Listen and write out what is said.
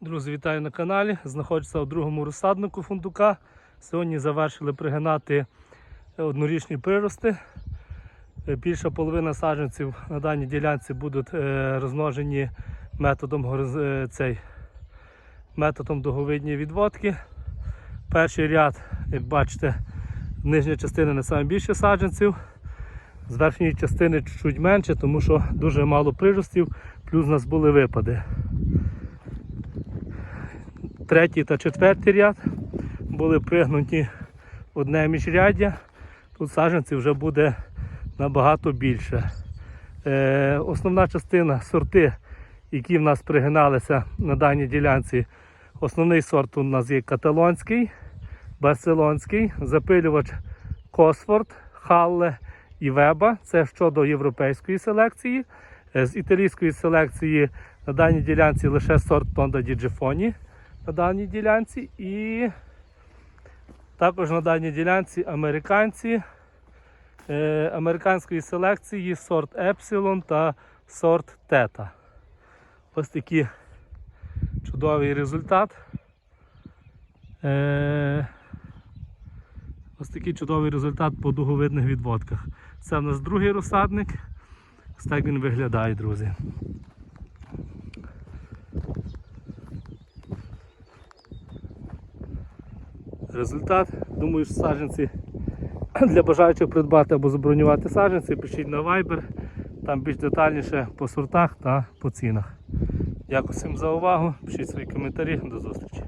Друзі, вітаю на каналі. Знаходжуся у другому розсаднику фундука. Сьогодні завершили пригинати однорічні прирости. Е, Більша половина саджанців на даній ділянці будуть е, розмножені методом, е, цей, методом договидні відводки. Перший ряд, як бачите, нижня частина не найбільше саджанців. З верхньої частини чуть-чуть менше, тому що дуже мало приростів, плюс у нас були випади третій та четвертий ряд були пригнуті одне міжряддя. Тут саджанців вже буде набагато більше. Е, основна частина сорти, які в нас пригиналися на даній ділянці, основний сорт у нас є каталонський, барселонський, запилювач Косфорд, Халле і Веба. Це щодо європейської селекції. Е, З італійської селекції на даній ділянці лише сорт Тонда Діджифоні на даній ділянці і також на даній ділянці американці е, американської селекції сорт Епсилон та сорт Тета. Ось такий чудовий результат. Е, ось такий чудовий результат по дуговидних відводках. Це в нас другий розсадник. Ось так він виглядає, друзі. Результат. Думаю, що саджанці для бажаючих придбати або забронювати саджанці, пишіть на Viber, там більш детальніше по сортах та по цінах. Дякую всім за увагу. Пишіть свої коментарі. До зустрічі.